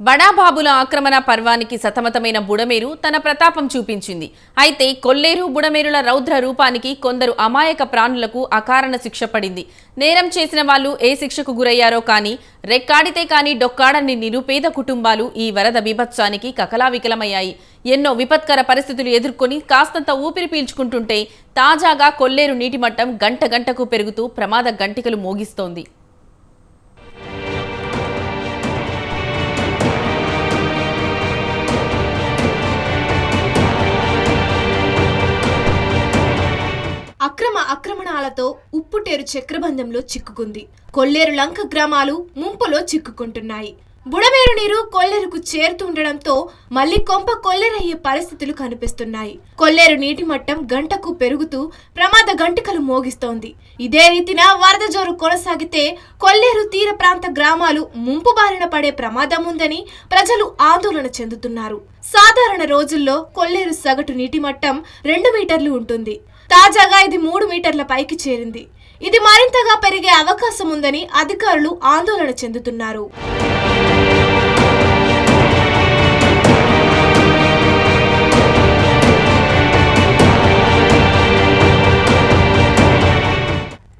బడాబాబుల ఆక్రమణ పర్వానికి సతమతమైన బుడమేరు తన ప్రతాపం చూపించింది. అయితే కొల్లేరు బుడమేరుల రౌద్ర రూపానికి కొందరు అమాయక ప్రాణులకు అకారణ శిక్ష పడింది. నేరం చేసిన వాళ్ళు ఏ శిక్షకు గురయ్యారో కానీ రెక్కాడితే కానీ డొక్కాడని నిరుపేద కుటుంబాలు ఈ వరద బీభత్సానికి కకలావికలమయ్యాయి. ఎన్నో విపత్కర పరిస్థితులు ఎదుర్కొని కాస్తంత ఊపిరి పీల్చుకుంటుంటే తాజాగా కొల్లేరు నీటి మట్టం గంట గంటకు పెరుగుతూ ప్రమాద గంటికలు మోగిస్తోంది. ఆక్రమణాలతో ఉప్పుటేరు చక్రబంధంలో చిక్కుకుంది. కొల్లేరు లంక గ్రామాలు ముంపులో చిక్కుకుంటున్నాయి. బుడమేరు నీరు కొల్లేరుకు చేరుతుండడంతో మళ్ళీ కొంప కొల్లేరయ్యే పరిస్థితులు కనిపిస్తున్నాయి. కొల్లేరు నీటి మట్టం గంటకు పెరుగుతూ ప్రమాద గంటికలు మోగిస్తోంది. ఇదే రీతిన వరద జోరు కొనసాగితే కొల్లేరు తీర ప్రాంత గ్రామాలు ముంపు బారిన పడే ప్రమాదం ఉందని ప్రజలు ఆందోళన చెందుతున్నారు. సాధారణ రోజుల్లో కొల్లేరు సగటు నీటి మట్టం రెండు మీటర్లు ఉంటుంది. తాజాగా ఇది మూడు మీటర్ల పైకి చేరింది. ఇది మరింతగా పెరిగే అవకాశం ఉందని అధికారులు ఆందోళన చెందుతున్నారు.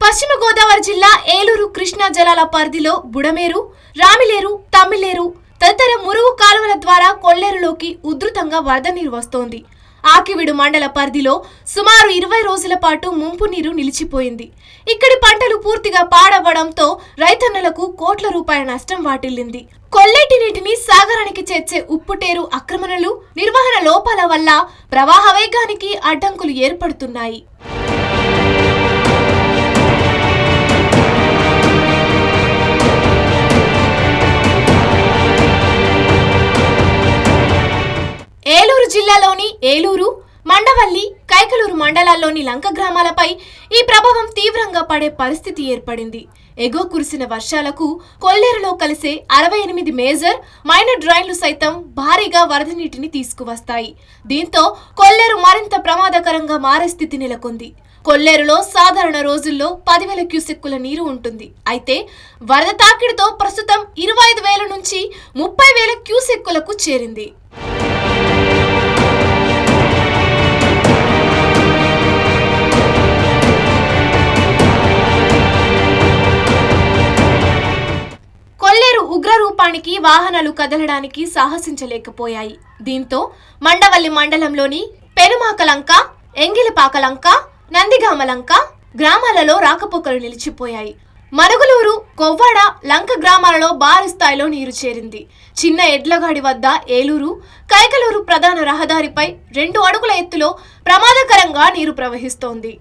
పశ్చిమ గోదావరి జిల్లా ఏలూరు కృష్ణా జలాల పరిధిలో బుడమేరు రామిలేరు తమ్మిలేరు తదితర మురుగు కాలువల ద్వారా కొల్లేరులోకి ఉధృతంగా వరద నీరు వస్తోంది. ఆకివిడు మండల పరిధిలో సుమారు ఇరవై రోజుల పాటు ముంపు నీరు నిలిచిపోయింది. ఇక్కడి పంటలు పూర్తిగా పాడవ్వడంతో రైతన్నలకు కోట్ల రూపాయల నష్టం వాటిల్లింది. కొల్లేటి నీటిని సాగరానికి చేర్చే ఉప్పుటేరు ఆక్రమణలు నిర్వహణ లోపాల వల్ల ప్రవాహ వేగానికి అడ్డంకులు ఏర్పడుతున్నాయి. ఏలూరు జిల్లాలోని ఏలూరు మండవల్లి కైకలూరు మండలాల్లోని లంక గ్రామాలపై ఈ ప్రభావం తీవ్రంగా పడే పరిస్థితి ఏర్పడింది. ఎగో కురిసిన వర్షాలకు కొల్లేరులో కలిసే అరవై ఎనిమిది మేజర్ మైనర్ డ్రైన్లు సైతం భారీగా వరద నీటిని తీసుకువస్తాయి. దీంతో కొల్లేరు మరింత ప్రమాదకరంగా మారే స్థితి నెలకొంది. కొల్లేరులో సాధారణ రోజుల్లో పదివేల క్యూసెక్కుల నీరు ఉంటుంది. అయితే వరద తాకిడితో ప్రస్తుతం ఇరవై ఐదు వేల నుంచి ముప్పై వేల క్యూసెక్కులకు చేరింది. వాహనాలు కదలడానికి సాహసించలేకపోయాయి. దీంతో మండవల్లి మండలంలోని పెనుమాకలంక ఎంగిలిపాకలంక నందిగామలంక గ్రామాలలో రాకపోకలు నిలిచిపోయాయి. మరుగులూరు కొవ్వాడ లంక గ్రామాలలో భారీ స్థాయిలో నీరు చేరింది. చిన్న ఎడ్లగాడి వద్ద ఏలూరు కైకలూరు ప్రధాన రహదారిపై రెండు అడుగుల ఎత్తులో ప్రమాదకరంగా నీరు ప్రవహిస్తోంది.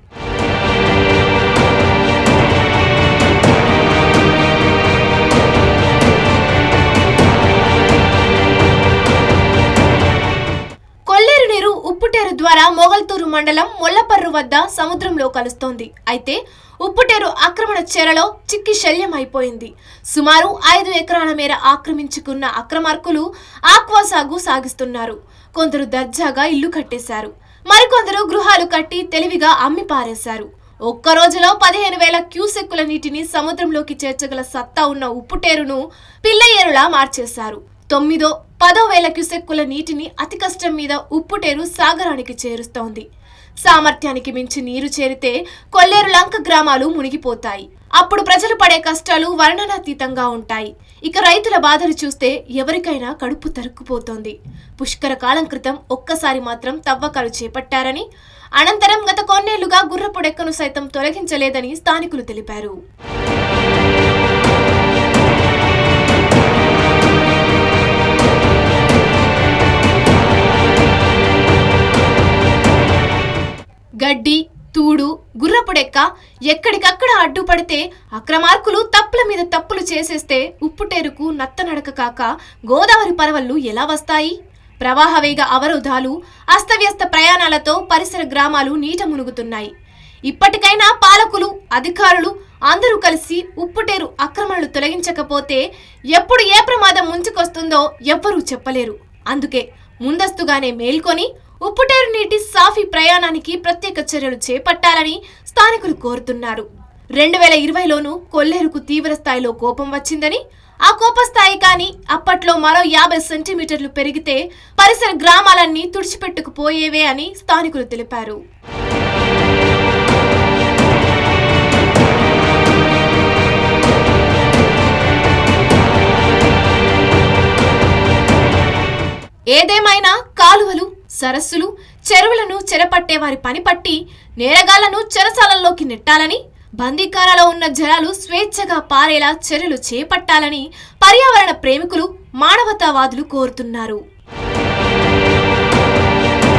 ఉప్పుటేరు ద్వారా మొగల్తూరు మండలం మొల్లపర్రు వద్ద సముద్రంలో కలుస్తోంది. అయితే ఉప్పుటేరు ఆక్రమణ చెరలో చిక్కి శల్యం అయిపోయింది సుమారు ఐదు ఎకరాల మేర ఆక్రమించుకున్న అక్రమార్కులు ఆక్వా సాగు సాగిస్తున్నారు. కొందరు దర్జాగా ఇల్లు కట్టేశారు. మరికొందరు గృహాలు కట్టి తెలివిగా అమ్మి పారేశారు ఒక్క రోజులో పదిహేను వేల క్యూసెక్కుల నీటిని సముద్రంలోకి చేర్చగల సత్తా ఉన్న ఉప్పుటేరును పిల్లయేరులా మార్చేశారు. తొమ్మిదో పదో వేల క్యూసెక్కుల నీటిని అతి కష్టం మీద ఉప్పుటేరు సాగరానికి చేరుస్తోంది. సామర్థ్యానికి మించి నీరు చేరితే కొల్లేరు లంక గ్రామాలు మునిగిపోతాయి. అప్పుడు ప్రజలు పడే కష్టాలు వర్ణనాతీతంగా ఉంటాయి. ఇక రైతుల బాధలు చూస్తే ఎవరికైనా కడుపు తరుక్కుపోతోంది. పుష్కర కాలం క్రితం ఒక్కసారి మాత్రం తవ్వకాలు చేపట్టారని అనంతరం గత కొన్నేళ్ళుగా గుర్రపుడెక్కను సైతం తొలగించలేదని స్థానికులు తెలిపారు. గడ్డి తూడు గుర్రపుడెక్క ఎక్కడికక్కడ అడ్డుపడితే అక్రమార్కులు తప్పుల మీద తప్పులు చేసేస్తే ఉప్పుటేరుకు నత్తనడక కాక గోదావరి పరవళ్ళు ఎలా వస్తాయి? ప్రవాహవేగ అవరోధాలు అస్తవ్యస్త ప్రయాణాలతో పరిసర గ్రామాలు నీట మునుగుతున్నాయి. ఇప్పటికైనా పాలకులు అధికారులు అందరూ కలిసి ఉప్పుటేరు అక్రమణలు తొలగించకపోతే ఎప్పుడు ఏ ప్రమాదం ముంచుకొస్తుందో ఎవ్వరూ చెప్పలేరు. అందుకే ముందస్తుగానే మేల్కొని ఉప్పుటేరు నీటి సాఫీ ప్రయాణానికి ప్రత్యేక చర్యలు చేపట్టాలని స్థానికులు కోరుతున్నారు. రెండు వేల ఇరవైలోనూ కొల్లేరుకు తీవ్ర స్థాయిలో కోపం వచ్చిందని ఆ కోపస్థాయి కానీ అప్పట్లో మరో యాభై సెంటీమీటర్లు పెరిగితే పరిసర గ్రామాలన్నీ తుడిచిపెట్టుకుపోయేవే అని స్థానికులు తెలిపారు. ఏదేమైనా కాలువలు సరస్సులు చెరువులను చెరపట్టే వారి పని పట్టి నేరగాళ్ళను చెరసాలల్లోకి నెట్టాలని బందీకారాలో ఉన్న జలాలు స్వేచ్ఛగా పారేలా చర్యలు చేపట్టాలని పర్యావరణ ప్రేమికులు మానవతావాదులు కోరుతున్నారు.